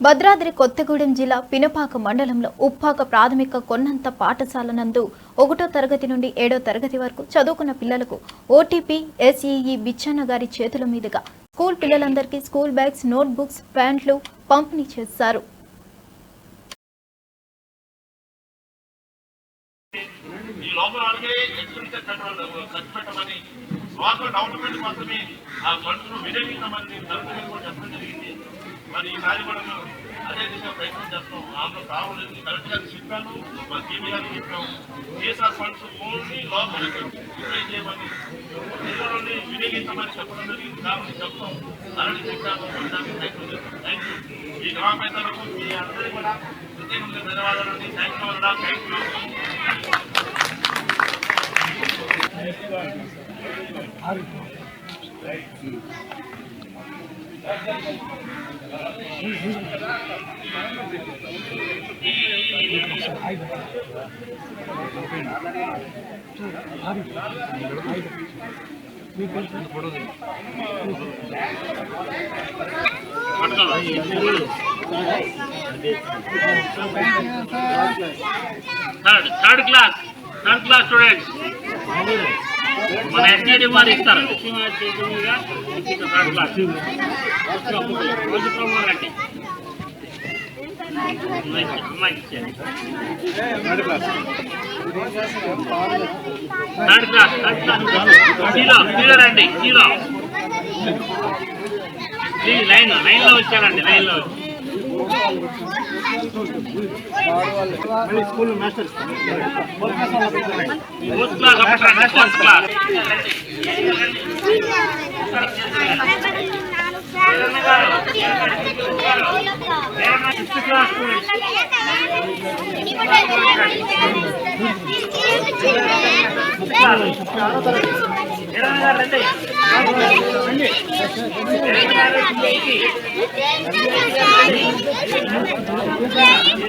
భద్రాద్రి కొత్తగూడెం జిల్లా పినపాక మండలంలో ఉప్పాక ప్రాథమిక కొన్నంత పాఠశాల నందు ఒకటో తరగతి నుండి ఏడో తరగతి వరకు చదువుకున్న పిల్లలకు ఓటీపీ ఎస్ఈఈ బిచ్చన్న గారి చేతుల మీదుగా స్కూల్ పిల్లలందరికీ స్కూల్ బ్యాగ్స్ నోట్ బుక్స్ ప్యాంట్లు పంపిణీ చేశారు. ఈ లోపల ఆ ఫండ్స్ను వినియోగించమని కూడా చెప్పడం జరిగింది. మరి ఈసారి కూడా మేము అదే దిశగా ప్రయత్నం చేస్తాం. ఆంధ్ర కావాలని కరెక్ట్గా చెప్పాను. మా టీవీ గారికి చెప్పాం. కేసీఆర్ ఫండ్స్ ఓన్లీ లోపల యూటిలైజ్ చేయమని. నిధులని వినియోగించమని చెప్పడం జరిగింది కాబట్టి చెప్తాం. అలాంటి చెప్పాము దానికి ప్రయత్నం చేస్తాం థ్యాంక్ యూ ఈ గ్రామ పెద్దలకు మీ అందరికీ కూడా ప్రత్యేకంగా ధన్యవాదాలు థ్యాంక్ యూ అన్నా thank you third third class third class students మన ఎస్ఐడి వారు ఇస్తారు రండి కీలో లైన్ లైన్లో వచ్చారండి లైన్లో వచ్చి fourth class class fifth class ఇరవై గారు రండి ఇరవై గారు